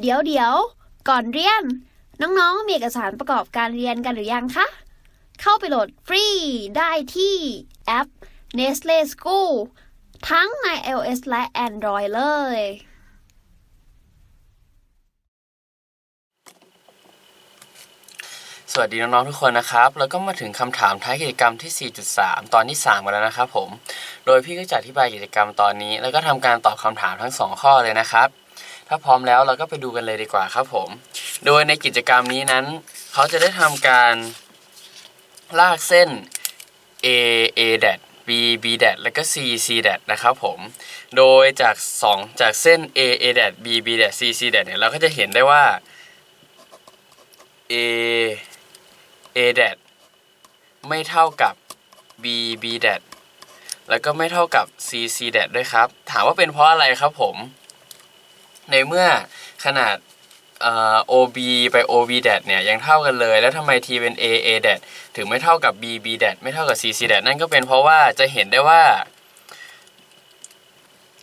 เดี๋ยวเดี๋ยว ก่อนเรียน น้องๆ มีเอกสารประกอบการเรียนกันหรือยังคะ เข้าไปโหลดฟรีได้ที่แอป Nestle School ทั้งใน iOS และ Android เลย สวัสดีน้องๆทุกคนนะครับ แล้วก็มาถึงคำถามท้ายกิจกรรมที่ 4.3 ตอนที่ 3 กันแล้วนะครับผม โดยพี่ก็จะอธิบายกิจกรรมตอนนี้ แล้วก็ทำการตอบคำถามทั้ง 2 ข้อเลยนะครับ ถ้าพร้อมแล้วเราก็ไปดูกันเลยดีกว่าครับผม โดยในกิจกรรมนี้นั้น เขาจะได้ทำการลากเส้น A A d a t B B d a t แล้วก็ C C d a t นะครับผม โดยจาก 2 จากเส้น A A d a t B B d a t C C d a t เนี่ยเราก็จะเห็นได้ว่า A A d a t ไม่เท่ากับ B B d a t แล้วก็ไม่เท่ากับ C C d a t ด้วยครับ ถามว่าเป็นเพราะอะไรครับผม ในเมื่อขนาดเอ่อ OB ไป OB d a t เนี่ยยังเท่ากันเลย แล้วทำไม T เป็น A A d a t ถึงไม่เท่ากับ B B d a t ไม่เท่ากับ C C d a t นั่นก็เป็นเพราะว่าจะเห็นได้ว่า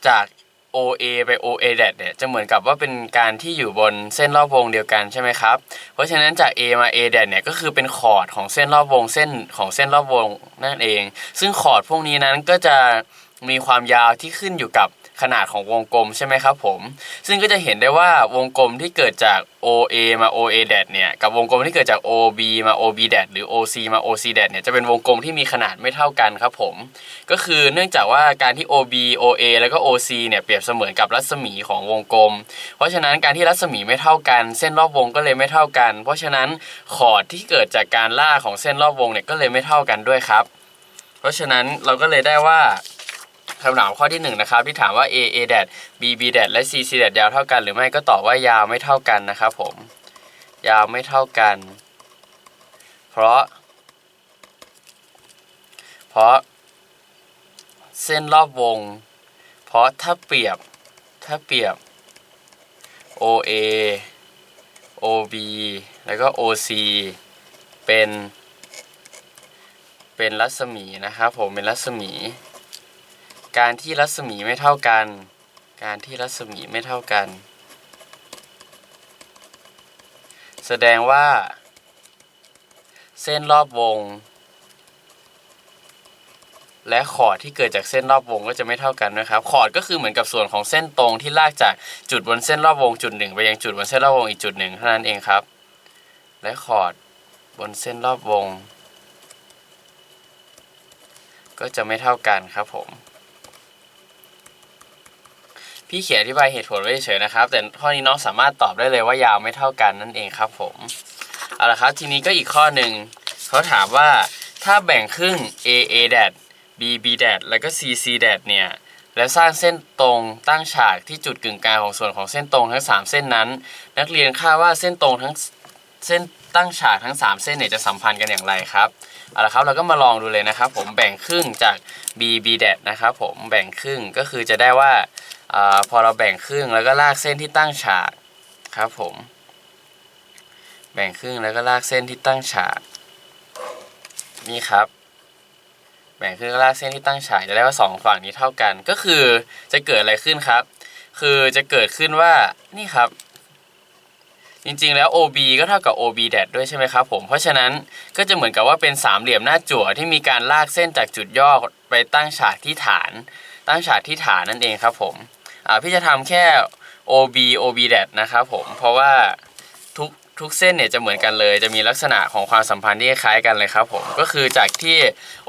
จาก OA ไป OA d a t เนี่ยจะเหมือนกับว่าเป็นการที่อยู่บนเส้นรอบวงเดียวกันใช่ไหมครับ เพราะฉะนั้นจาก A มา A d a t เนี่ยก็คือเป็นคอร์ดของเส้นรอบวงเส้นของเส้นรอบวงนั่นเอง ซึ่งคอร์ดพวกนี้นั้นก็จะมีความยาวที่ขึ้นอยู่กับ ขนาดของวงกลมใช่ไหมครับผม ซึ่งก็จะเห็นได้ว่าวงกลมที่เกิดจาก OA มา OA d a t เนี่ย กับวงกลมที่เกิดจาก OB มา OB d a t หรือ OC มา OC d a t เนี่ย จะเป็นวงกลมที่มีขนาดไม่เท่ากันครับผม ก็คือเนื่องจากว่าการที่ OB OA แล้วก็ OC เนี่ยเปรียบเสมือนกับรัศมีของวงกลม เพราะฉะนั้นการที่รัศมีไม่เท่ากัน เส้นรอบวงก็เลยไม่เท่ากัน เพราะฉะนั้นคอดที่เกิดจากการล่าของเส้นรอบวงเนี่ยก็เลยไม่เท่ากันด้วยครับ เพราะฉะนั้นเราก็เลยได้ว่า คำถามข้อที่หนึ่งนะครับที่ถามว่า A A d a t B B d a t และ C C d a t ยาวเท่ากันหรือไม่ก็ตอบว่ายาวไม่เท่ากันนะครับผมยาวไม่เท่ากัน เพราะ เพราะ เส้นรอบวง เพราะถ้าเปรียบถ้าเปรียบ OA OB แล้วก็ OC เป็น เป็นรัศมีนะครับผมเป็นรัศมี การที่รัศมีไม่เท่ากัน การที่รัศมีไม่เท่ากัน แสดงว่า เส้นรอบวง และขอดที่เกิดจากเส้นรอบวงก็จะไม่เท่ากันนะครับ ขอดก็คือเหมือนกับส่วนของเส้นตรงที่ลากจากจุดบนเส้นรอบวงจุดหนึ่งไปยังจุดบนเส้นรอบวงอีกจุดหนึ่งเท่านั้นเองครับ และขอดบนเส้นรอบวง ก็จะไม่เท่ากันครับผม พี่เขียนอธิบายเหตุผลไว้เฉยนะครับ แต่ข้อนี้น้องสามารถตอบได้เลยว่ายาวไม่เท่ากันนั่นเองครับผมเอาละครับทีนี้ก็อีกข้อหนึ่งเขาถามว่าถ้าแบ่งครึ่ง A A d a t B B d a t แล้วก็ C C d a t เนี่ยแล้วสร้างเส้นตรงตั้งฉากที่จุดกึ่งกลางของส่วนของเส้นตรงทั้ง 3 เส้นนั้น นักเรียนคาดว่าเส้นตรงทั้งเส้นตั้งฉากทั้ง 3 เส้นเนี่ยจะสัมพันธ์กันอย่างไรครับเอาละครับเราก็มาลองดูเลยนะครับ ผมแบ่งครึ่งจาก B B d a t นะครับผมแบ่งครึ่งก็คือจะได้ว่า อพอเราแบ่งครึ่งแล้วก็ลากเส้นที่ตั้งฉากครับผม แบ่งครึ่งแล้วก็ลากเส้นที่ตั้งฉาก นี่ครับ แบ่งครึ่งแล้วลากเส้นที่ตั้งฉากจะได้ว่าสองฝั่งนี้เท่ากัน ก็คือจะเกิดอะไรขึ้นครับ คือจะเกิดขึ้นว่านี่ครับ จริงๆแล้ว OB ก็เท่ากับ OB d a t ด้วยใช่ไหมครับผม เพราะฉะนั้นก็จะเหมือนกับว่าเป็นสามเหลี่ยมหน้าจั่วที่มีการลากเส้นจากจุดย่อไปตั้งฉากที่ฐาน ตั้งฉากที่ฐานนั่นเองครับผม พี่จะทำแค่ OB OB แดดนะครับผมเพราะว่าทุก ทุกเส้นเนี่ยจะเหมือนกันเลย จะมีลักษณะของความสัมพันธ์ที่คล้ายกันเลยครับผมก็คือจากที่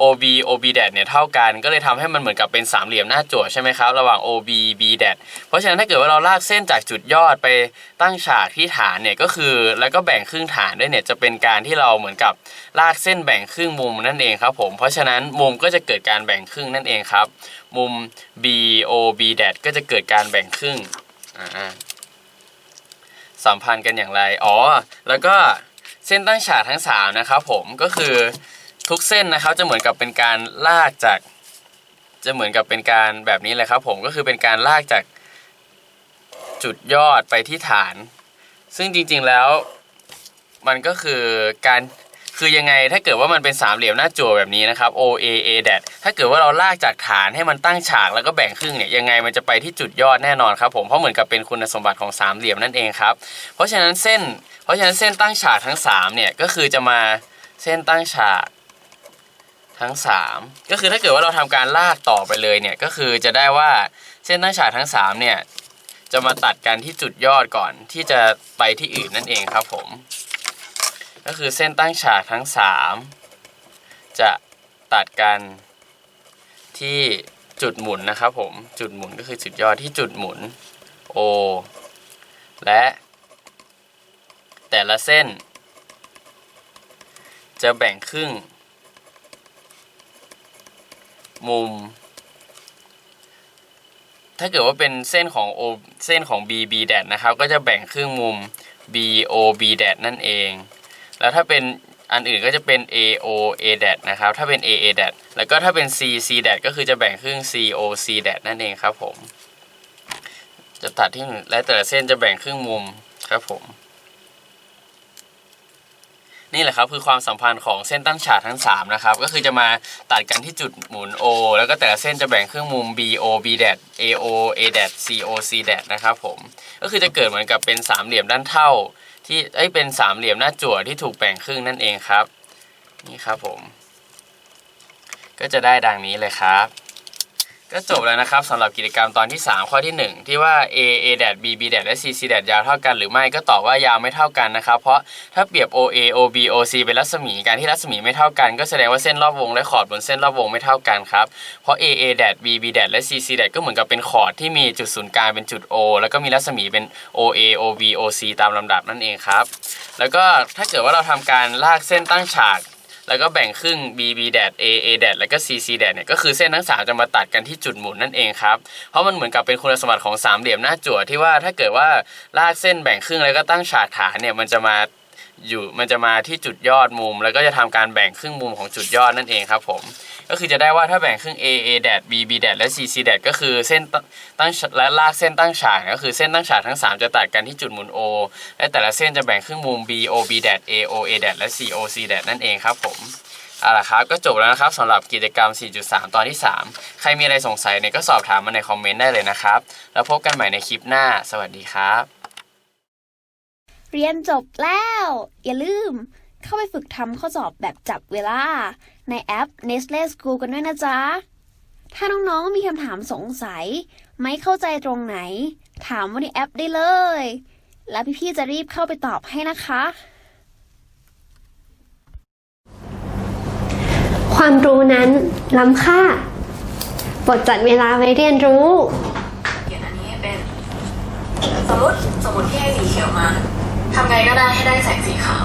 OB OB d a t เนี่ยเท่ากัน ก็เลยทำให้มันเหมือนกับเป็นสามเหลี่ยมหน้าจั่วใช่ไหมครับระหว่าง OB B d a t เพราะฉะนั้นถ้าเกิดว่าเราลากเส้นจากจุดยอดไปตั้งฉากที่ฐานเนี่ยก็คือแล้วก็แบ่งครึ่งฐานด้วยเนี่ยจะเป็นการที่เราเหมือนกับลากเส้นแบ่งครึ่งมุมนั่นเองครับผมเพราะฉะนั้นมุมก็จะเกิดการแบ่งครึ่งนั่นเองครับ มุม B O B d a t ก็จะเกิดการแบ่งครึ่งอ่า สัมพันธ์กันอย่างไร อ๋อ แล้วก็เส้นตั้งฉากทั้ง3นะครับผมก็คือทุกเส้นนะครับจะเหมือนกับเป็นการลากจาก จะเหมือนกับเป็นการแบบนี้เลยครับผมก็คือเป็นการลากจากจุดยอดไปที่ฐาน ซึ่งจริงๆแล้วมันก็คือการ คือยังไงถ้าเกิดว่ามันเป็นสามเหลี่ยมหน้าจั่วแบบนี้นะครับ O A A d a t ถ้าเกิดว่าเราลากจากฐานให้มันตั้งฉากแล้วก็แบ่งครึ่งเนี่ยยังไงมันจะไปที่จุดยอดแน่นอนครับผมเพราะเหมือนกับเป็นคุณสมบัติของสามเหลี่ยมนั่นเองครับเพราะฉะนั้นเส้น เพราะฉะนั้นเส้นตั้งฉากทั้งสามเนี่ยก็คือจะมาเส้นตั้งฉากทั้งสามก็คือถ้าเกิดว่าเราทำการลากต่อไปเลยเนี่ยก็คือจะได้ว่าเส้นตั้งฉากทั้งสามเนี่ยจะมาตัดกันที่จุดยอดก่อนที่จะไปที่อื่นนั่นเองครับผม ก็คือเส้นตั้งฉากทั้ง 3 จะตัดกันที่จุดหมุนนะครับผมจุดหมุนก็คือจุดยอดที่จุดหมุน O และ แต่ละเส้น จะแบ่งครึ่ง มุม ถ้าเกิดว่าเป็นเส้นของ O เส้นของ B B แดดนะครับ ก็จะแบ่งครึ่งมุม B O B แดดนั่นเอง แล้วถ้าเป็นอันอื่นก็จะเป็น A O A d a t นะครับ ถ้าเป็น A A d a t แล้วก็ถ้าเป็น C C d a t ก็คือจะแบ่งครึ่ง C O C d a t นั่นเองครับผม จะตัดที่และแต่ละเส้นจะแบ่งครึ่งมุมครับผม นี่แหละครับคือความสัมพันธ์ของเส้นตั้งฉากทั้ง 3 นะครับ ก็คือจะมาตัดกันที่จุดหมุน O แล้วก็แต่ละเส้นจะแบ่งครึ่งมุม B O B d a t A O A d a t C O C d a t นะครับผม ก็คือจะเกิดเหมือนกับเป็นสามเหลี่ยมด้านเท่า ที่ไอ้ยเป็นสามเหลี่ยมหน้าจั่วที่ถูกแบ่งครึ่งนั่นเองครับ นี่ครับผม ก็จะได้ดังนี้เลยครับ ก็จบแล้วนะครับสำหรับกิจกรรมตอนที่ 3 ข้อที่ 1 ที่ว่า A A แดด B B แดดและ C C แดดยาวเท่ากันหรือไม่ก็ตอบว่ายาวไม่เท่ากันนะครับ เพราะถ้าเปรียบ O A O B O C เป็นรัศมีการที่รัศมีไม่เท่ากัน ก็แสดงว่าเส้นรอบวงและขอดบนเส้นรอบวงไม่เท่ากันครับเพราะ A A แดด B B แดดและ C C แดดก็เหมือนกับเป็นขอดที่มีจุดศูนย์กลางเป็นจุด O แล้วก็มีรัศมีเป็น O A O B O C ตามลำดับนั่นเองครับแล้วก็ถ้าเกิดว่าเราทำการลากเส้นตั้งฉาก แล้วก็แบ่งครึ่ง B B แดด A A แดดแล้วก็ C C แดดเนี่ยก็คือเส้นทั้งสามจะมาตัดกันที่จุดหมุนนั่นเองครับ เพราะมันเหมือนกับเป็นคุณสมบัติของสามเหลี่ยมหน้าจั่วที่ว่าถ้าเกิดว่าลากเส้นแบ่งครึ่งแล้วก็ตั้งฉากฐานเนี่ยมันจะมาอยู่มันจะมาที่จุดยอดมุม แล้วก็จะทำการแบ่งครึ่งมุมของจุดยอดนั่นเองครับผม ก็คือจะได้ว่าถ้าแบ่งครึ่ง A A แดด B B แดดและ C C แดดก็คือเส้นตั้งและลากเส้นตั้งฉากก็คือเส้นตั้งฉากทั้ง 3 จะตัดกันที่จุดหมุน O และแต่ละเส้นจะแบ่งครึ่งมุม B O B แดด A O A แดดและ C O C แดดนั่นเองครับผมเอาล่ะครับก็จบแล้วนะครับสำหรับกิจกรรม 4.3 ตอนที่ 3 ใครมีอะไรสงสัยเนี่ยก็สอบถามมาในคอมเมนต์ได้เลยนะครับ แล้วพบกันใหม่ในคลิปหน้า สวัสดีครับ เรียนจบแล้ว อย่าลืม เข้าไปฝึกทำข้อสอบแบบจับเวลา ในแอป Nestle School กันด้วยนะจ๊ะ ถ้าน้องๆ มีคำถามสงสัย ไม่เข้าใจตรงไหน ถามว่าในแอปได้เลย แล้วพี่ๆ จะรีบเข้าไปตอบให้นะคะ ความรู้นั้นล้ำค่าบทจัดเวลาไว้เรียนรู้ เขียนอันนี้ให้เป็น สมมติสมมติที่ให้สีเขียวมาทำไงก็ได้ให้ได้แสงสีขาว